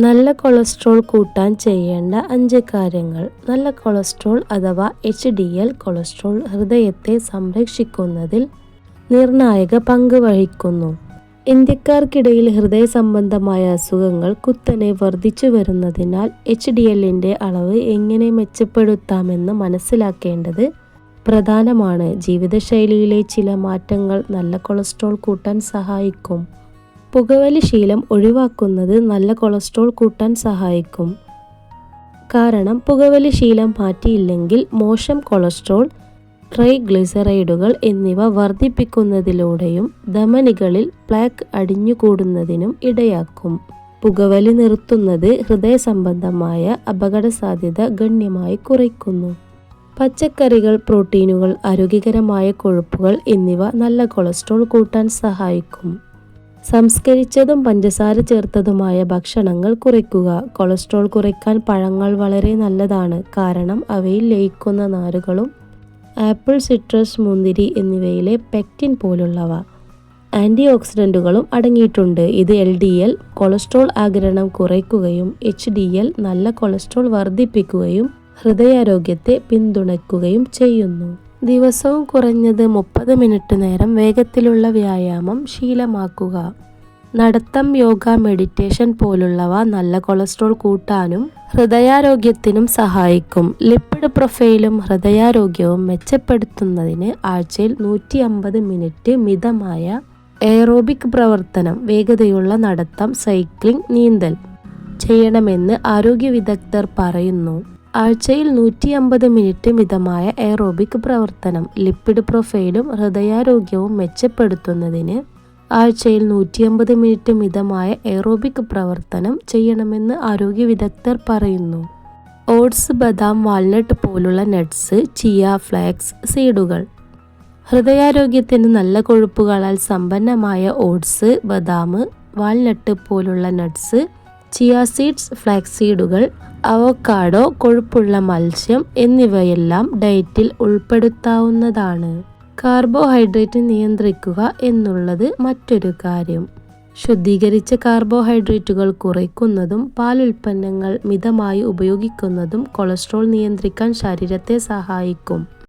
നല്ല കൊളസ്ട്രോൾ കൂട്ടാൻ ചെയ്യേണ്ട അഞ്ച് കാര്യങ്ങൾ. നല്ല കൊളസ്ട്രോൾ അഥവാ എച്ച് ഡി എൽ കൊളസ്ട്രോൾ ഹൃദയത്തെ സംരക്ഷിക്കുന്നതിൽ നിർണായക പങ്ക് വഹിക്കുന്നു. ഇന്ത്യക്കാർക്കിടയിൽ ഹൃദയ സംബന്ധമായ അസുഖങ്ങൾ കുത്തനെ വർദ്ധിച്ചു വരുന്നതിനാൽ എച്ച് ഡി എല്ലിന്റെ അളവ് എങ്ങനെ മെച്ചപ്പെടുത്താമെന്ന് മനസ്സിലാക്കേണ്ടത് പ്രധാനമാണ്. ജീവിതശൈലിയിലെ ചില മാറ്റങ്ങൾ നല്ല കൊളസ്ട്രോൾ കൂട്ടാൻ സഹായിക്കും. പുകവലി ശീലം ഒഴിവാക്കുന്നത് നല്ല കൊളസ്ട്രോൾ കൂട്ടാൻ സഹായിക്കും. കാരണം പുകവലി ശീലം മാറ്റിയില്ലെങ്കിൽ മോശം കൊളസ്ട്രോൾ ട്രൈഗ്ലിസറൈഡുകൾ എന്നിവ വർദ്ധിപ്പിക്കുന്നതിലൂടെയും ധമനികളിൽ പ്ലാക്ക് അടിഞ്ഞുകൂടുന്നതിനും ഇടയാക്കും. പുകവലി നിർത്തുന്നത് ഹൃദയ സംബന്ധമായ അപകട സാധ്യത ഗണ്യമായി കുറയ്ക്കുന്നു. പച്ചക്കറികൾ പ്രോട്ടീനുകൾ ആരോഗ്യകരമായ കൊഴുപ്പുകൾ എന്നിവ നല്ല കൊളസ്ട്രോൾ കൂട്ടാൻ സഹായിക്കും. സംസ്കരിച്ചതും പഞ്ചസാര ചേർത്തതുമായ ഭക്ഷണങ്ങൾ കുറയ്ക്കുക. കൊളസ്ട്രോൾ കുറയ്ക്കാൻ പഴങ്ങൾ വളരെ നല്ലതാണ്. കാരണം അവയിൽ ലയിക്കുന്ന നാരുകളും ആപ്പിൾ സിട്രസ് മുന്തിരി എന്നിവയിലെ പെക്റ്റിൻ പോലുള്ളവ ആന്റി ഓക്സിഡന്റുകളും അടങ്ങിയിട്ടുണ്ട്. ഇത് എൽ ഡി എൽ കൊളസ്ട്രോൾ ആഗിരണം കുറയ്ക്കുകയും എച്ച് ഡി എൽ നല്ല കൊളസ്ട്രോൾ വർദ്ധിപ്പിക്കുകയും ഹൃദയാരോഗ്യത്തെ പിന്തുണയ്ക്കുകയും ചെയ്യുന്നു. ദിവസവും കുറഞ്ഞത് മുപ്പത് മിനിറ്റ് നേരം വേഗത്തിലുള്ള വ്യായാമം ശീലമാക്കുക. നടത്തം യോഗ മെഡിറ്റേഷൻ പോലുള്ളവ നല്ല കൊളസ്ട്രോൾ കൂട്ടാനും ഹൃദയാരോഗ്യത്തിനും സഹായിക്കും. ലിപ്പിഡ് പ്രൊഫൈലും ഹൃദയാരോഗ്യവും മെച്ചപ്പെടുത്തുന്നതിന് ആഴ്ചയിൽ നൂറ്റി അമ്പത് മിനിറ്റ് മിതമായ എയറോബിക് പ്രവർത്തനം വേഗതയുള്ള നടത്തം സൈക്ലിംഗ് നീന്തൽ ചെയ്യണമെന്ന് ആരോഗ്യ വിദഗ്ധർ പറയുന്നു. ആഴ്ചയിൽ നൂറ്റി അമ്പത് മിനിറ്റ് മിതമായ എയറോബിക് പ്രവർത്തനം ലിപ്പിഡ് പ്രൊഫൈലും ഹൃദയാരോഗ്യവും മെച്ചപ്പെടുത്തുന്നതിന് ആഴ്ചയിൽ നൂറ്റി അമ്പത് മിനിറ്റ് മിതമായ എയറോബിക് പ്രവർത്തനം ചെയ്യണമെന്ന് ആരോഗ്യ വിദഗ്ധർ പറയുന്നു. ഓട്സ് ബദാം വാൾനട്ട് പോലുള്ള നട്ട്സ് ചിയ ഫ്ലാക്സ് സീഡുകൾ. ഹൃദയാരോഗ്യത്തിന് നല്ല കൊഴുപ്പുകളാൽ സമ്പന്നമായ ഓട്സ് ബദാം വാൾനട്ട് പോലുള്ള നട്ട്സ് ചിയ സീഡ്സ് ഫ്ലാക്സീഡുകൾ അവക്കാഡോ കൊഴുപ്പുള്ള മത്സ്യം എന്നിവയെല്ലാം ഡയറ്റിൽ ഉൾപ്പെടുത്താവുന്നതാണ്. കാർബോഹൈഡ്രേറ്റ് നിയന്ത്രിക്കുക എന്നുള്ളത് മറ്റൊരു കാര്യം. ശുദ്ധീകരിച്ച കാർബോഹൈഡ്രേറ്റുകൾ കുറയ്ക്കുന്നതും പാലുൽപ്പന്നങ്ങൾ മിതമായി ഉപയോഗിക്കുന്നതും കൊളസ്ട്രോൾ നിയന്ത്രിക്കാൻ ശരീരത്തെ സഹായിക്കും.